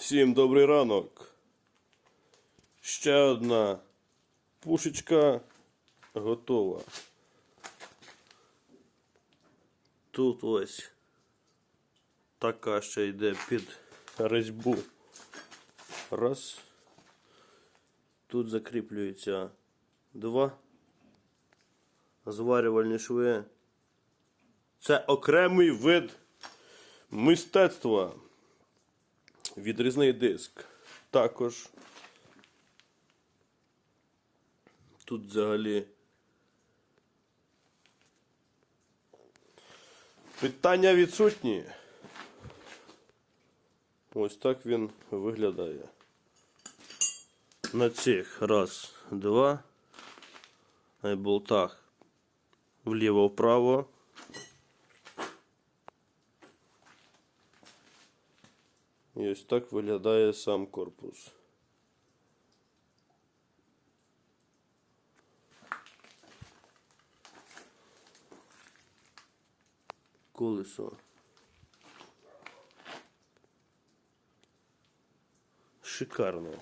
Всім добрий ранок. Ще одна пушечка готова. Тут ось така ще йде під резьбу. Раз. Тут закріплюється два зварювальні шви. Це окремий вид мистецтва. Відрізний диск. Також тут взагалі питання відсутні. Ось так він виглядає. На цих раз, два. На болтах вліво-вправо. І ось так виглядає сам корпус. Колесо. Шикарно.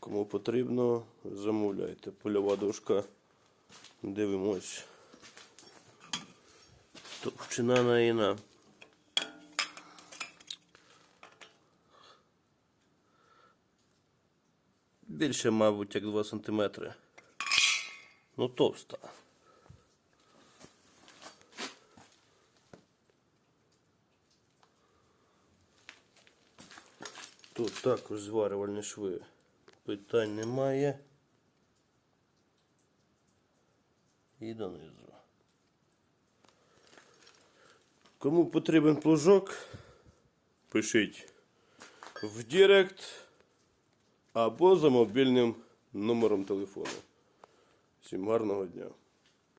Кому потрібно, замовляйте. Польова дошка. Дивимось. Товщина на іна. Більше, мабуть, як 2 см. Ну, товста. Тут також зварювальні шви. Питань немає. І донизу. Кому потрібен плужок, пишіть в Директ або за мобільним номером телефону. Всім гарного дня!